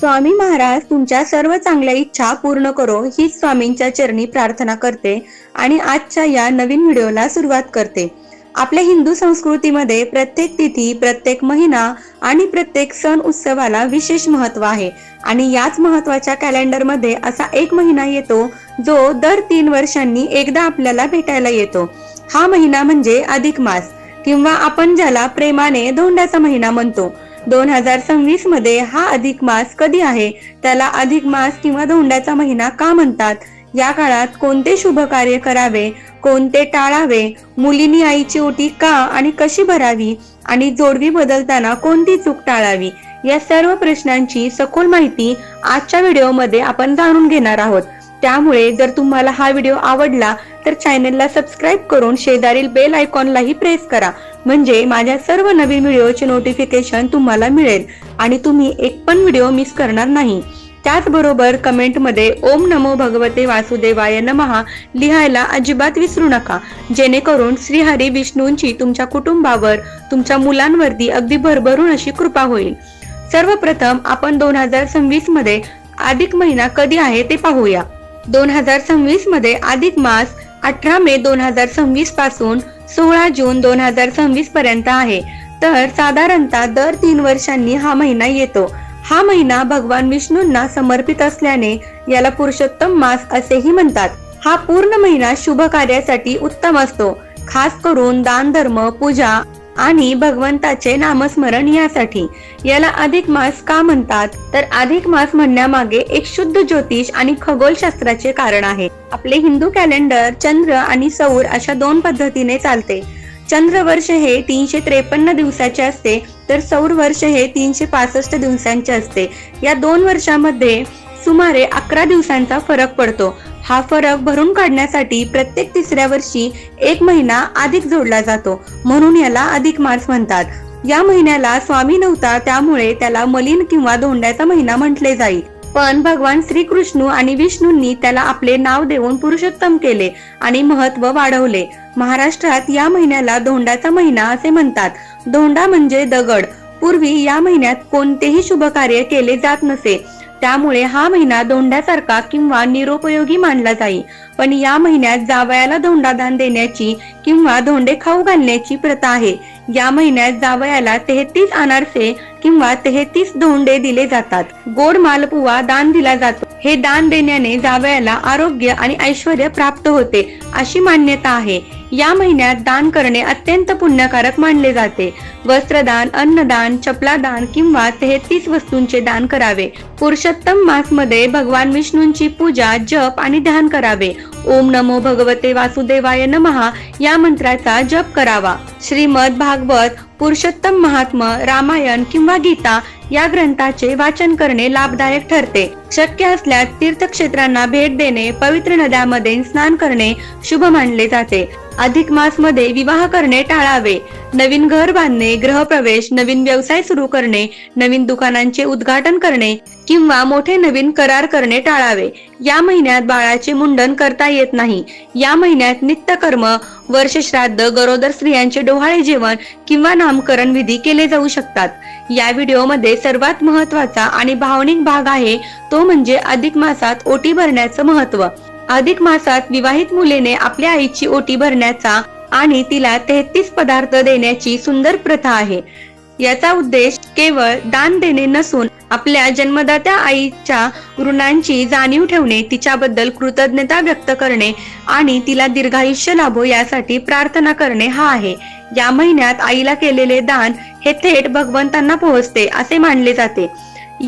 स्वामी महाराज तुमच्या सर्व चांगल्या इच्छा पूर्ण करो हीच स्वामींच्या चरणी प्रार्थना करते आणि आजच्या या नवीन व्हिडिओला सुरुवात करते. आपल्या हिंदू संस्कृतीमध्ये प्रत्येक तिथी प्रत्येक महिना आणि प्रत्येक सण उत्सवाला विशेष महत्त्व आहे. आणि याच महत्त्वाच्या कॅलेंडरमध्ये असा एक महिना येतो जो दर तीन वर्षांनी एकदा आपल्याला भेटायला येतो. हा महिना म्हणजे अधिक मास किंवा आपण ज्याला प्रेमाने धोंड्याचा महिना म्हणतो. दोन हजार सव्वीसमध्ये हा अधिक मास कधी आहे? त्याला अधिक मास किंवा धोंड्याचा महिना का म्हणतात? या काळात कोणते शुभ कार्य करावे? कोणते टाळावे? मुलींनी आईची ओटी का आणि कशी भरावी? आणि जोडवी बदलताना कोणती चूक टाळावी? या सर्व प्रश्नांची सखोल माहिती आजच्या व्हिडिओमध्ये आपण जाणून घेणार आहोत. त्यामुळे जर तुम्हाला हा व्हिडिओ आवडला तर चॅनेलला सबस्क्राईब करून शेजारील बेल आयकॉनलाही प्रेस करा. म्हणजे माझ्या सर्व नवीन व्हिडिओचे नोटिफिकेशन तुम्हाला मिळेल. आणि तुम्ही एक पण व्हिडिओ मिस करणार नाही. त्याचबरोबर कमेंटमध्ये ओम नमो भगवते वासुदेवाय नमहा लिहायला अजिबात विसरू नका. जेणेकरून श्रीहरी विष्णूंची तुमच्या कुटुंबावर तुमच्या मुलांवरती अगदी भरभरून अशी कृपा होईल. सर्वप्रथम आपण दोन हजार सव्वीसमध्ये अधिक महिना कधी आहे ते पाहूया. दोन हजार सव्वीसमध्ये अधिक मास अठरा मे दोन हजार सव्वीसपासून सोळा जून दोन हजार सव्वीस पर्यंत आहे. तर साधारणतः दर तीन वर्षांनी हा महिना येतो. हा महिना भगवान विष्णूंना समर्पित असल्याने याला पुरुषोत्तम मास असेही म्हणतात. हा पूर्ण महिना शुभ कार्यासाठी उत्तम असतो. खास करून दान धर्म पूजा आणि भगवंताचे नामस्मरण यासाठी. याला अधिक मास का म्हणतात? तर अधिक मास म्हणण्यामागे एक शुद्ध ज्योतिष आणि खगोलशास्त्राचे कारण आहे. आपले हिंदू कॅलेंडर चंद्र आणि सौर अशा दोन पद्धतीने चालते. चंद्र वर्ष हे तीनशे त्रेपन्न दिवसाचे असते तर सौर वर्ष हे तीनशे पासष्ट दिवसांचे असते. या दोन वर्षामध्ये सुमारे अकरा दिवसांचा फरक पडतो. हा फरक भरून काढण्यासाठी प्रत्येक तिसऱ्या वर्षी एक महिना अधिक जोडला जातो म्हणून याला अधिक मास म्हणतात. या महिन्याला स्वामी नव्हता त्यामुळे त्याला मलिन किंवा धोंड्याचा महिना म्हटले जाईल. पण भगवान श्रीकृष्ण आणि विष्णूंनी त्याला आपले नाव देऊन पुरुषोत्तम केले आणि महत्त्व वाढवले. महाराष्ट्रात या महिन्याला धोंडाचा महिना असे म्हणतात. धोंडा म्हणजे दगड. पूर्वी या महिन्यात कोणतेही शुभ कार्य केले जात नसे. त्यामुळे हा महिना धोंड्यासारखा किंवा निरुपयोगी मानला जाई. पण या महिन्यात जावयाला धोंडाधान देण्याची किंवा धोंडे खाऊ घालण्याची प्रथा आहे. या महिन्यात जावयाला तेहतीस अनारसे किंवा तेहतीस धोंडे दिले जातात. गोड मालपुवा दान दिला जातो. हे दान देण्याने जावयाला आरोग्य आणि ऐश्वर प्राप्त होते अशी मान्यता आहे. या महिन्यात दान करणे अत्यंत पुण्यकारक मानले जाते. वस्त्रदान अन्नदान चपलादान किंवा तेहतीस वस्तूंचे दान करावे. पुरुषोत्तम मासमध्ये भगवान विष्णूंची पूजा जप आणि ध्यान करावे. ओम नमो भगवते वासुदेवाय नमहा या मंत्राचा जप करावा. श्रीमद भागवत पुरुषोत्तम महात्मा रामायण किंवा गीता या ग्रंथाचे वाचन करणे लाभदायक ठरते. शक्य असल्यास तीर्थक्षेत्रांना भेट देणे पवित्र नद्यामध्ये स्नान करणे शुभ मानले जाते. अधिक मासमध्ये विवाह करणे टाळावे. नवीन घर बांधणे गृहप्रवेश नवीन व्यवसाय सुरू करणे नवीन दुकानांचे उद्घाटन करणे किंवा मोठे नवीन करार करणे टाळावे. या महिन्यात बाळाचे मुंडन करता येत नाही. या महिन्यात नित्यकर्म वर्षश्राद्ध गरोदर स्त्रियांचे डोहाळे जेवण किंवा नामकरण विधी केले जाऊ शकतात. या व्हिडिओमध्ये सर्वात महत्त्वाचा आणि भावनिक भाग आहे तो म्हणजे अधिक मासात ओटी भरण्याचं महत्त्व अधिक मासात विवाहित मुलीने आपल्या आईची ओटी भरण्याचा आणि तिला तेहतीस पदार्थ देण्याची सुंदर प्रथा आहे. याचा उद्देश केवळ दान देणे नसून आपल्या जन्मदात्या आईच्या ऋणांची जाणीव ठेवणे तिच्याबद्दल कृतज्ञता व्यक्त करणे आणि तिला दीर्घायुष्य लाभो यासाठी प्रार्थना करणे हा आहे. या महिन्यात आईला केलेले दान हे थेट भगवंतांना पोहोचते असे मानले जाते.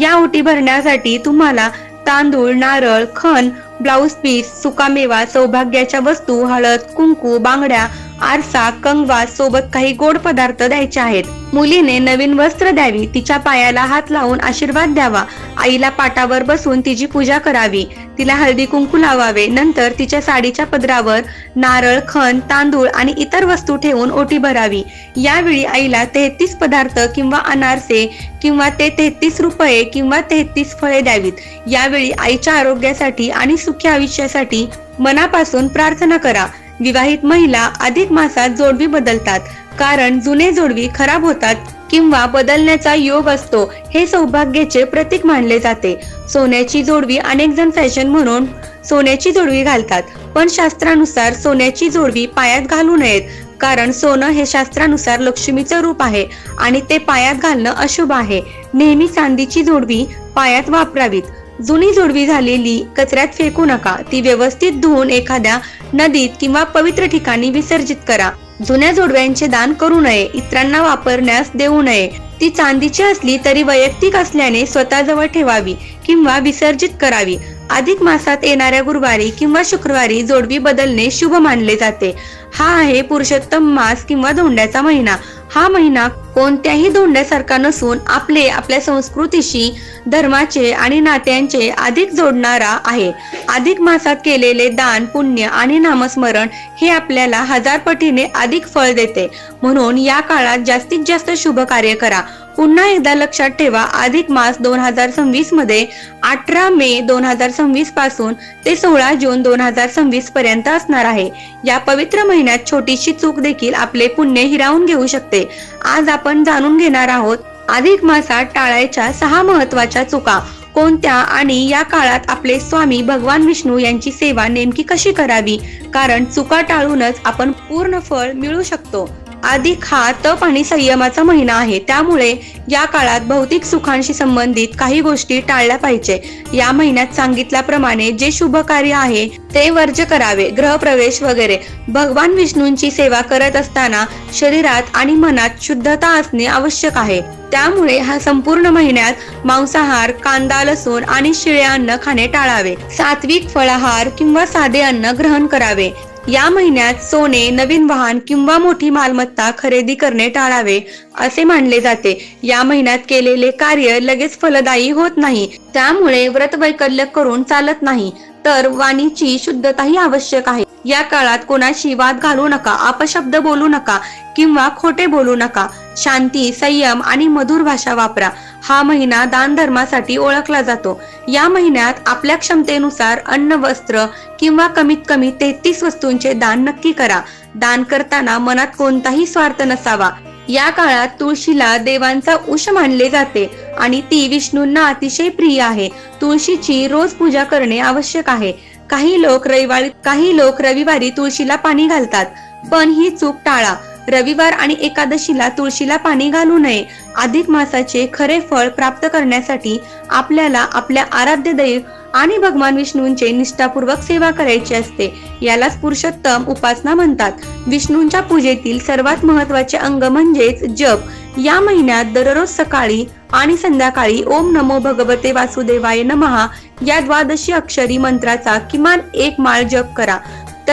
या ओटी भरण्यासाठी तुम्हाला तांदूळ नारळ खण ब्लाऊज पीस सुकामेवा सौभाग्याच्या वस्तू हळद कुंकू बांगड्या आरसा कंगवा सोबत काही गोड पदार्थ द्यायचे आहेत. मुलीने नवीन वस्त्र द्यावी तिच्या पायाला हात लावून आशीर्वाद द्यावा. आईला पाटावर बसून तिची पूजा करावी. तिला हळदी कुंकू लावावे. नंतर तिच्या साडीच्या पदरावर नारळ खण तांदूळ आणि इतर वस्तू ठेवून ओटी भरावी. यावेळी आईला तेहतीस पदार्थ किंवा अनारसे किंवा ते तेहतीस रुपये किंवा तेहतीस फळे द्यावीत. यावेळी आईच्या आरोग्यासाठी आणि सुखी आयुष्यासाठी मनापासून प्रार्थना करा. विवाहित महिला अधिक मासात जोडवी बदलतात. कारण जुने जोडवी खराब होतात किंवा बदलण्याचा योग असतो हे सौभाग्याचे प्रतीक मानले जाते. सोन्याची जोडवी अनेक जण फॅशन म्हणून सोन्याची जोडवी घालतात पण शास्त्रानुसार सोन्याची जोडवी पायात घालू नयेत. कारण सोनं हे शास्त्रानुसार लक्ष्मीचं रूप आहे आणि ते पायात घालणं अशुभ आहे. नेहमी चांदीची जोडवी पायात वापरावीत. जुनी जोडवी झालेली कचऱ्यात फेकू नका ती व्यवस्थित धुवून एखाद्या नदीत किंवा पवित्र ठिकाणी विसर्जित करा. जुन्या जोडव्यांचे दान करू नये इतरांना वापरण्यास देऊ नये. ती चांदीची असली तरी वैयक्तिक असल्याने स्वतःजवळ ठेवावी किंवा विसर्जित करावी. अधिक मासात येणाऱ्या गुरुवारी किंवा शुक्रवारी जोडवी बदलणे शुभ मानले जाते. हा आहे पुरुषोत्तम मास किंवा धोंड्याचा महिना. हा महिना कोणत्याही धोंड्यासारखा नसून आपले आपल्या संस्कृतीशी धर्माचे आणि नात्यांचे अधिक जोडणारा आहे. अधिक मासात केलेले दान पुण्य आणि नामस्मरण हे आपल्याला हजार पटीने अधिक फळ देते. म्हणून या काळात जास्तीत जास्त शुभ कार्य करा. पुन्हा एकदा लक्षात ठेवा अधिक मास दोन हजार सव्वीसमध्ये अठरा मे दोन हजार सव्वीसपासून ते सोळा जून दोन हजार सव्वीस पर्यंत असणार आहे. या पवित्र महिन्यात छोटीशी चूक देखील आपले पुण्य हिरावून घेऊ शकते. आज आपण जाणून घेणार आहोत अधिक मासात टाळायच्या सहा महत्त्वाच्या चुका कोणत्या आणि या काळात आपले स्वामी भगवान विष्णू यांची सेवा नेमकी कशी करावी? कारण चुका टाळूनच आपण पूर्ण फळ मिळू शकतो. अधिक हा तप आणि संयमाचा महिना आहे. त्यामुळे या काळात भौतिक सुखांशी संबंधित काही गोष्टी टाळल्या पाहिजे. या महिन्यात सांगितल्याप्रमाणे जे शुभ कार्य आहे ते वर्ज करावे ग्रहप्रवेश वगैरे. भगवान विष्णूंची सेवा करत असताना शरीरात आणि मनात शुद्धता असणे आवश्यक आहे. त्यामुळे हा संपूर्ण महिन्यात मांसाहार कांदा लसूण आणि शिळे अन्न खाणे टाळावे. सात्विक फळाहार किंवा साधे अन्न ग्रहण करावे. या महिन्यात सोने नवीन वाहन किंवा मोठी मालमत्ता खरेदी करणे टाळावे असे मानले जाते. या महिन्यात केलेले कार्य लगेच फलदायी होत नाही. त्यामुळे व्रत वैकल्य करून चालत नाही. तर वाणीची शुद्धताही आवश्यक आहे. या काळात कोणाशी वाद घालू नका अपशब्द बोलू नका किंवा खोटे बोलू नका. शांती संयम आणि मधुर भाषा वापरा. हा महिना दान धर्मासाठी ओळखला जातो. या महिन्यात आपल्या क्षमतेनुसार अन्न वस्त्र किंवा कमीत कमी तेहतीस वस्तूंचे दान नक्की करा. दान करताना मनात कोणताही स्वार्थ नसावा. या काळात तुळशीला देवांचा उश मानले जाते आणि ती विष्णूंना अतिशय प्रिय आहे. तुळशीची रोज पूजा करणे आवश्यक आहे. काही लोक रविवारी काही लोक रविवारी तुळशीला पाणी घालतात पण ही चूक टाळा. रविवार आणि एकादशीला तुळशीला पाणी घालू नये. अधिक मासाचे खरे फळ प्राप्त करण्यासाठी आपल्याला आपल्या आराध्य दैव आणि भगवान विष्णूंचे निष्ठापूर्वक सेवा करायची असते. यालाच पुरुषोत्तम उपासना म्हणतात. विष्णूंच्या पूजेतील सर्वात महत्त्वाचे अंग म्हणजेच जप. या महिन्यात दररोज सकाळी आणि संध्याकाळी ओम नमो भगवते वासुदेवाय नमहा या द्वादशी अक्षरी मंत्राचा किमान एक माळ जप करा.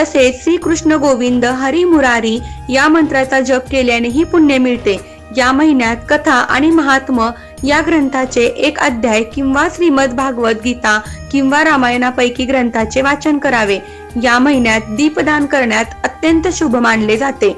तसेच श्री कृष्ण गोविंद हरी मुरारी या मंत्राचा जप केल्यानेही पुण्य मिळते. या महिन्यात कथा आणि महात्म या ग्रंथाचे एक अध्याय किंवा श्रीमद भागवत गीता किंवा रामायणापैकी ग्रंथाचे वाचन करावे. या महिन्यात दीपदान करण्यात अत्यंत शुभ मानले जाते.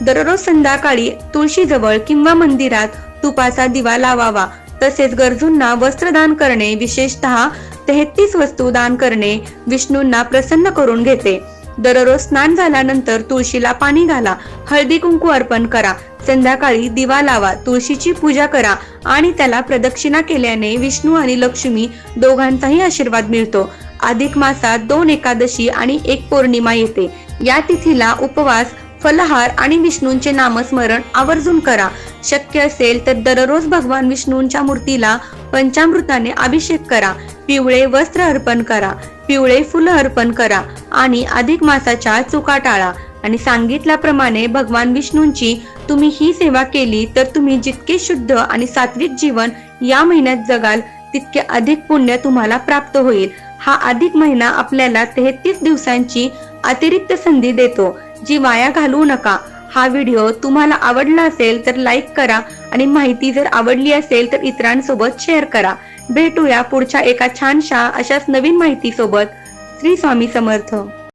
दररोज संध्याकाळी तुळशीजवळ किंवा मंदिरात तुपाचा दिवा लावावा. तसेच गरजूंना वस्त्रदान करणे विशेषतः तेहतीस वस्तू दान करणे विष्णूंना प्रसन्न करून घेते. दररोज स्नान झाल्यानंतर तुळशीला पाणी घाला हळदी कुंकू अर्पण करा संध्याकाळी दिवा लावा तुळशीची पूजा करा आणि त्याला प्रदक्षिणा केल्याने विष्णू आणि लक्ष्मी दोघांचाही आशीर्वाद मिळतो. अधिक मासात दोन एकादशी आणि एक पौर्णिमा येते. या तिथीला उपवास फलहार आणि विष्णूंचे नामस्मरण आवर्जून करा. शक्य असेल तर दररोज भगवान विष्णूंच्या मूर्तीला पंचामृताने अभिषेक करा. पिवळे वस्त्र अर्पण करा. पिवळे फुलं अर्पण करा आणि अधिक मासाच्या चुका टाळा. आणि सांगितल्याप्रमाणे भगवान विष्णूंची तुम्ही ही सेवा केली तर तुम्ही जितके शुद्ध आणि सात्विक जीवन या महिन्यात जगाल तितके अधिक पुण्य तुम्हाला प्राप्त होईल. हा अधिक महिना आपल्याला तेहतीस दिवसांची अतिरिक्त संधी देतो. जी वाया घालवू नका. हा व्हिडिओ तुम्हाला आवडला असेल तर लाईक करा आणि माहिती जर आवडली असेल तर इतरांसोबत शेअर करा. भेटूया पुढच्या एका छानशा अशाच नवीन माहितीसोबत. श्री स्वामी समर्थ.